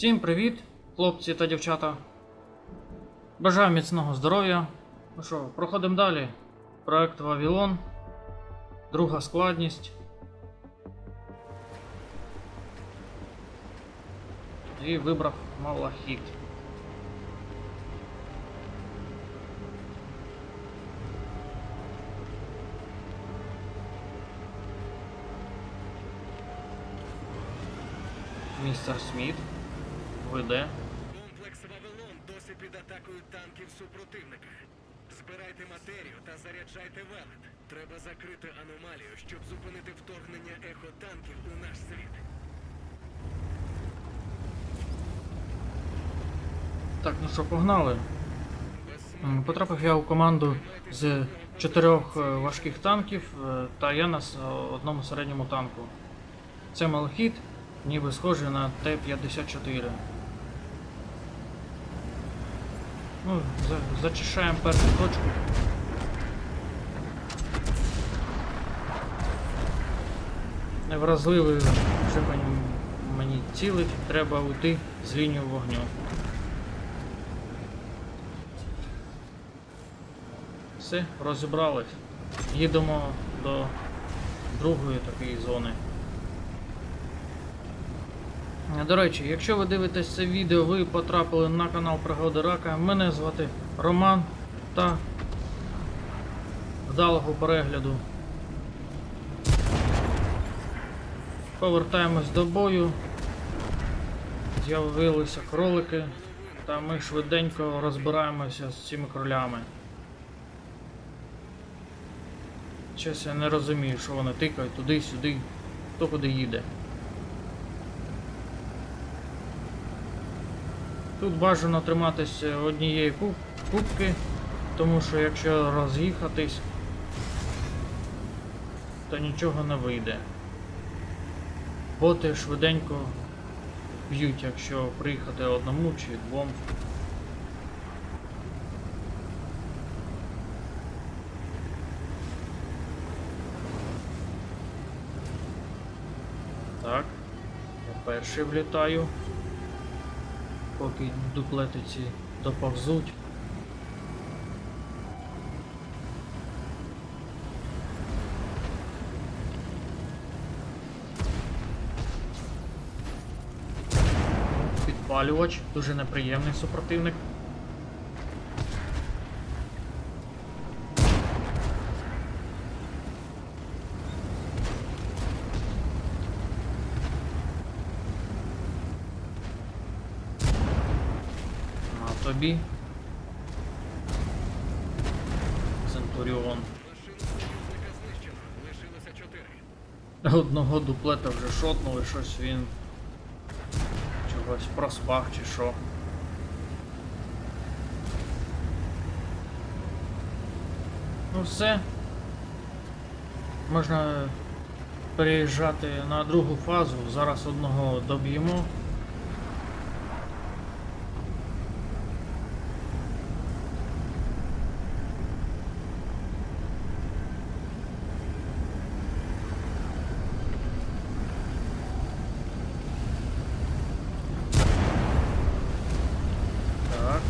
Всім привіт, хлопці та дівчата. Бажаю міцного здоров'я. Ну що, проходимо далі. Проект Вавилон. Друга складність. І вибрав Малахіт. Містер Сміт. Веде. Комплекс Вавилон досі під атакою танків супротивника. Збирайте матерію та заряджайте велет. Треба закрити аномалію, щоб зупинити вторгнення ехотанків у наш світ. Так, ну що, погнали. Потрапив я у команду з чотирьох е, важких танків, е, та я на одному середньому танку. Це малахіт, ніби схожий на Т-54. Ну, за- зачищаємо першу точку. Невразливий вже мені цілить, треба уйти з лінії вогню. Все, розібрались. Їдемо до другої такої зони. Е, До речі, якщо ви дивитесь це відео, ви потрапили на канал Пригоди Рака. Мене звати Роман та вдалого перегляду. Повертаємось до бою. З'явилися кролики, та ми швиденько розбираємося з цими кролями. Щось я не розумію, що вони тикають туди-сюди, хто куди їде. Тут бажано триматися однієї куб- кубки, тому що якщо роз'їхатись, то нічого не вийде. Боти швиденько б'ють, якщо приїхати одному чи двом. Так, я перший влітаю. Поки дуплетиці доповзуть. Підпалювач, дуже неприємний супротивник. На тобі. Центуріон. Одного дуплета вже шотнули, щось він чогось проспав чи що. Ну все. Можна переїжджати на другу фазу. Зараз одного доб'ємо. Так.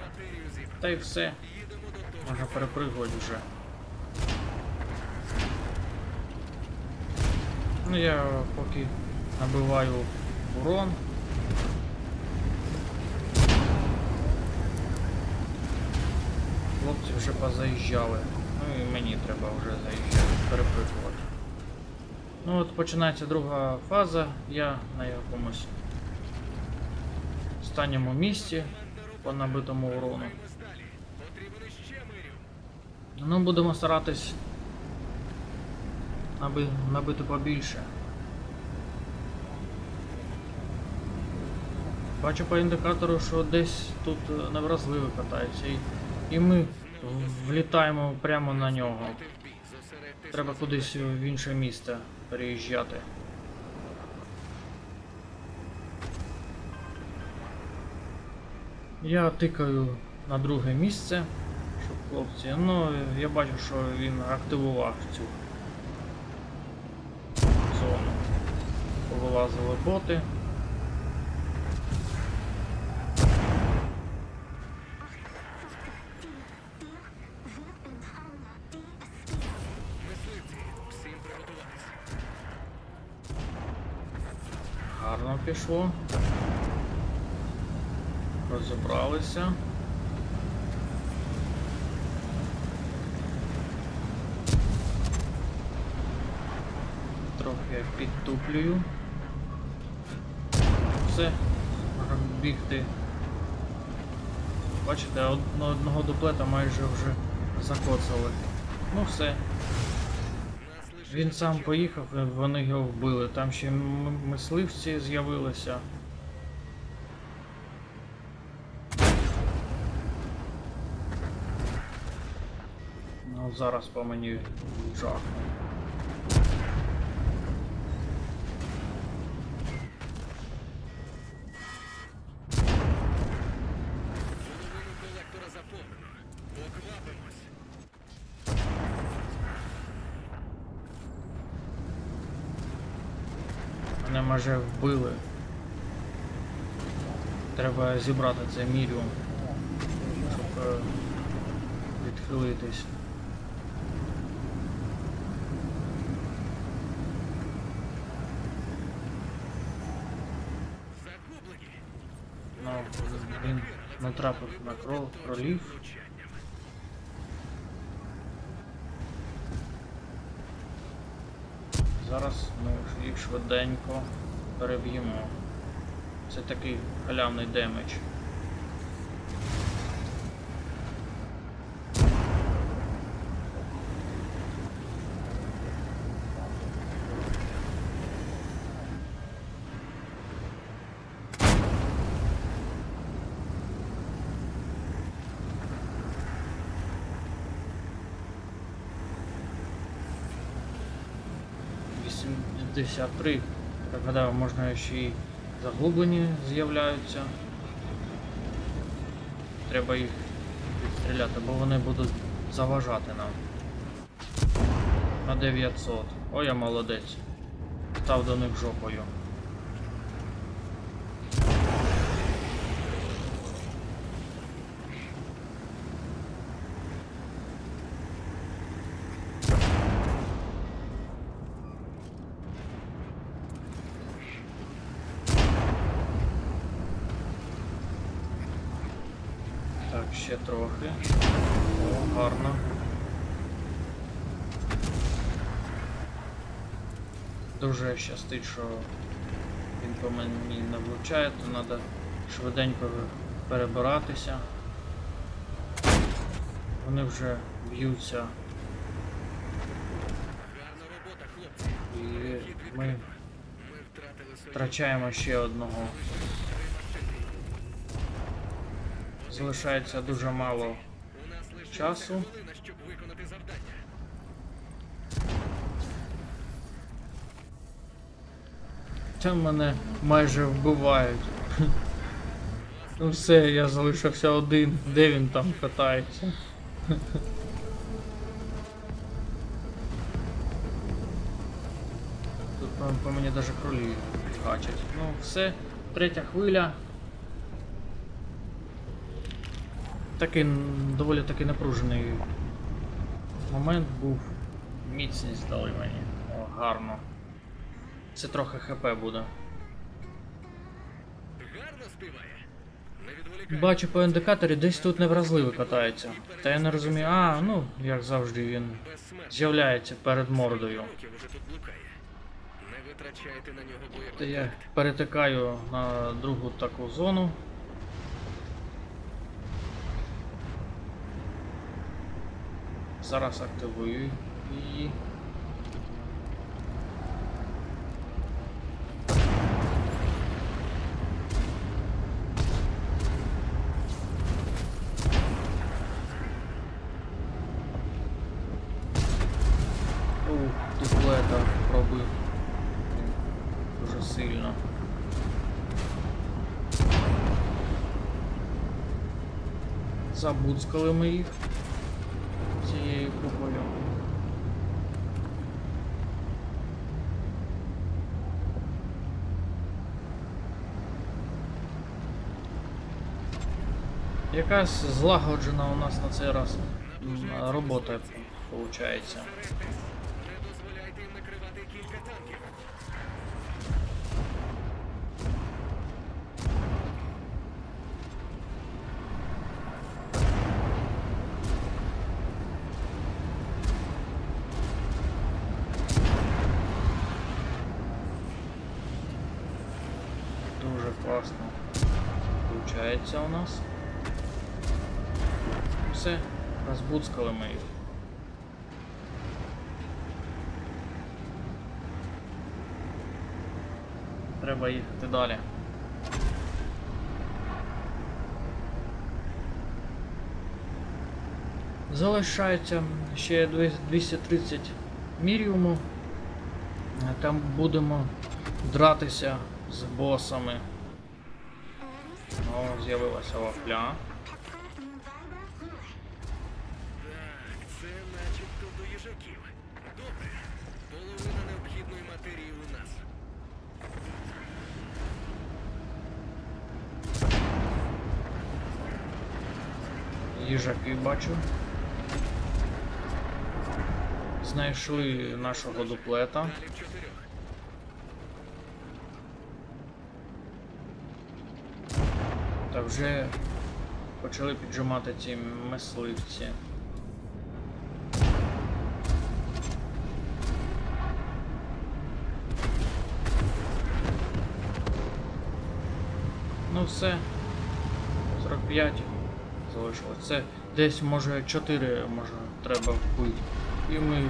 Матерію зібрано. Та й все. Можна перепригувати вже. Ну я поки набиваю урон. Хлопці вже позаїжджали. Ну і мені треба вже заїжджати, перепригувати. Ну от починається друга фаза, я на якомусь останньому місці по набитому урону. Ну, будемо старатись наби, набити побільше. Бачу по індикатору, що десь тут е, невразливий катається, і, і ми влітаємо прямо на нього. Треба кудись в інше місце переїжджати. Я тикаю на друге місце, хлопці. Ну, я бачу, що він активував цю зону. Повилазили боти. Гарно пішло. Розібралися. Підтуплюю. Все, можна бігти. Бачите, одно- одного дуплета майже вже закоцали. Ну все, він сам поїхав, вони його вбили. Там ще мисливці з'явилися. Ну, зараз по мені жахне. Майже вбили. Треба зібрати це міріум, щоб е, відхилитись. Ну, він натрапив на кров. Влучанням. Зараз ми їх швиденько переб'ємо. Це такий халявний демедж. Вісімдесят три. Так можна ще й заглублені з'являються. Треба їх відстріляти, бо вони будуть заважати нам. На 900. Ой, я молодець. Став до них жопою. Так, ще трохи. О, гарно. Дуже щастить, що він по мені не влучає, то треба швиденько перебиратися. Вони вже б'ються Гарна робота, хлопці. і ми втрачаємо ще одного. Залишається дуже мало. Часу. Там мене майже вбивають. Ну все, я залишився один. Де він там катається? Тут по мені навіть кролі гачать. Ну все, третя хвиля. Такий доволі таки напружений момент був. Міцність дали мені. О, гарно. Це трохи хп буде. Гарно співає. Бачу по індикаторі, десь тут невразливий катається. Та я не розумію, а, ну, як завжди, він з'являється перед мордою. Нього я перетикаю на другу таку зону. Зараз активую її. Забуцкали ми їх Якась злагоджена у нас на цей раз робота виходить. Не дозволяйте їм накривати кілька танків. Дуже класно. Получається у нас. Все, розбуцкали ми їх. Треба їхати далі. Залишається ще 230 міріуму. Там будемо дратися з босами. О, з'явилася вафля. Так, це начебто до їжаків. Добре. Половина необхідної матерії у нас. Їжаки бачу. Знайшли нашого дуплета. Та вже почали піджимати ці мисливці. Ну все. 45 залишилось. Це десь може 4 може треба вбити. І ми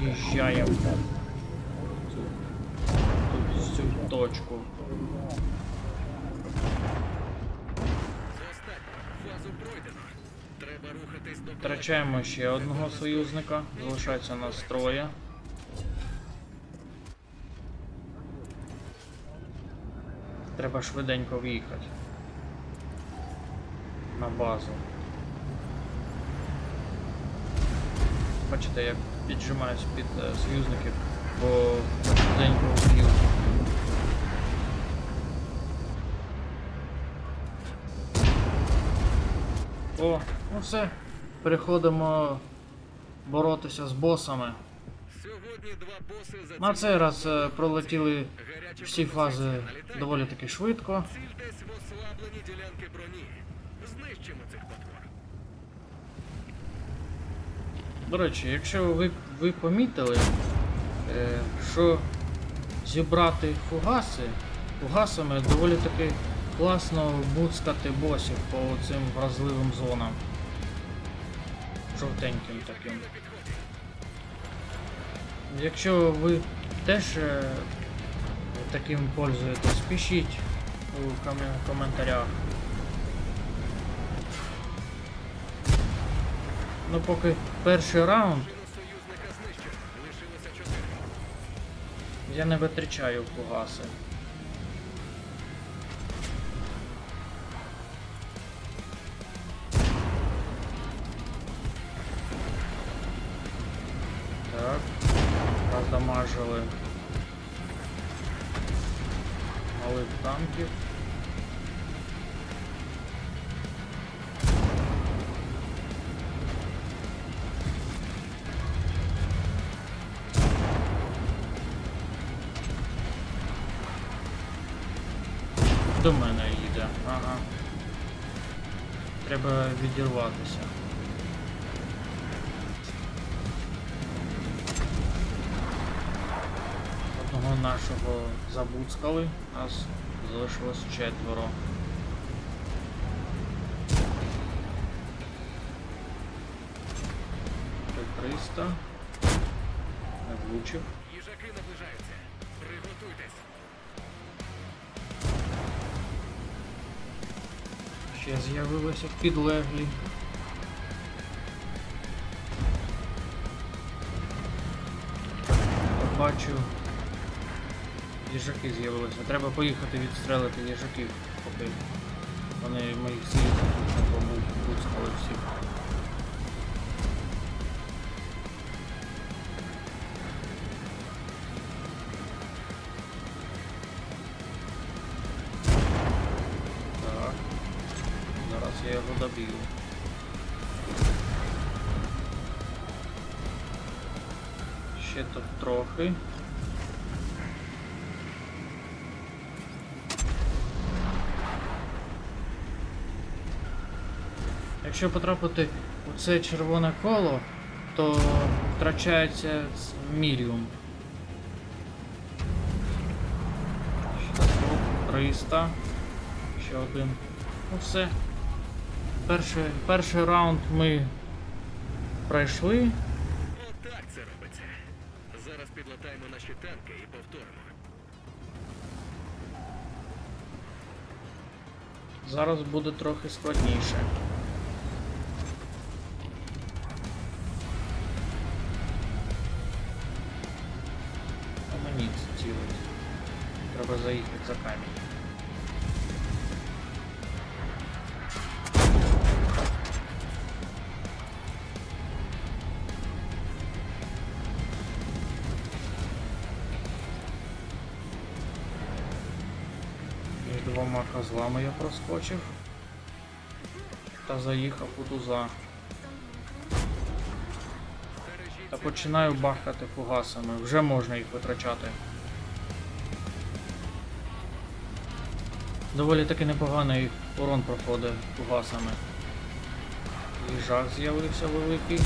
в'їжджаємо тут цю точку. Втрачаємо ще одного союзника. Залишається нас троє. Треба швиденько в'їхати. На базу. Бачите, як піджимаюсь під е, союзників, бо швиденько вб'ю. О, ну все. Переходимо боротися з босами. На цей раз е, пролетіли всі фази доволі таки швидко. Ціль в ослабленій ділянки броні. Знищимо цих потвор. До речі, якщо ви, ви помітили, е, що зібрати фугаси, фугасами доволі таки класно буцкати босів по цим вразливим зонам. Жовтеньким таким. Якщо ви теж е, таким пользуєтесь, пишіть у комен- коментарях. Ну поки перший раунд я не витрачаю фугаси. Роздамажили малих танків. До мене їде. Ага. Треба відірватися. Нашого забуцкали, нас залишилось четверо. 300. Не влучив. Їжаки наближаються. Приготуйтесь. Ще з'явилися підлеглі. Бачу їжаки з'явилися. Треба поїхати відстрелити їжаків, поки вони моїх сил пускали всіх. Так. Зараз я його доб'ю. Ще тут трохи. Якщо потрапити у це червоне коло, то втрачається міріум. Ще 300. Ще один. Ну все. Перший, перший раунд ми пройшли. Отак це робиться. Зараз підлатаємо наші танки і повторимо. Зараз буде трохи складніше. За камінь. Між двома козлами я проскочив. Та заїхав у туза. Та починаю бахати фугасами. Вже можна їх витрачати. Доволі таки непоганий урон проходить фугасами. Їжак з'явився великий.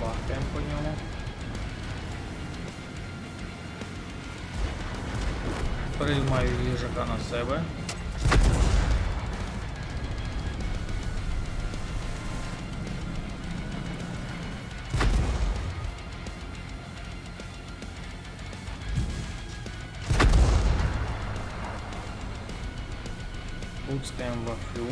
Бахаємо по ньому. Приймаю їжака на себе. Буцкаємо вафлю.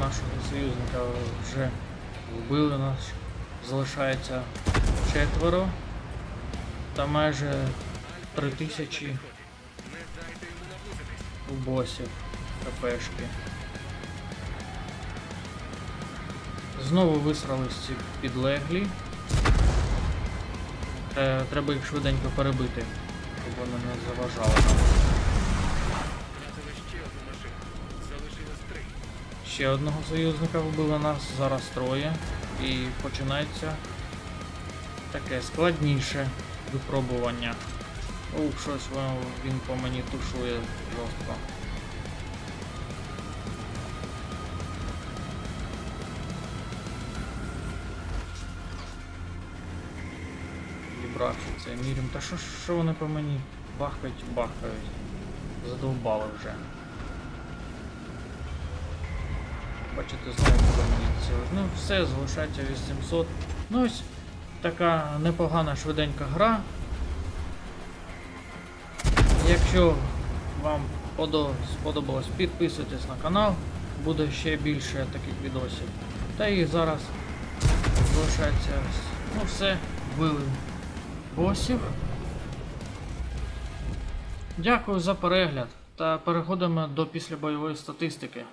Нашого союзника вже вбили нас. Залишається четверо. Та майже три тисячі босів КПшки. Знову висрались підлеглі. Е, Треба їх швиденько перебити, щоб вони не заважали нам. Втратили ще одну машину. Залишилось три. Ще одного союзника вбили нас, зараз троє. І починається таке складніше випробування. Ух, щось він по мені тушує жорстко. Це мірім. Та що, що вони по мені бахкають, бахкають. Задовбали вже. Бачите, знову поміняться. Ну, все, залишається 800. Ну ось така непогана швиденька гра. Якщо вам подо- сподобалось, підписуйтесь на канал, буде ще більше таких відосів. Та і зараз залишається ну все, вбили босів. Дякую за перегляд та переходимо до післябойової статистики.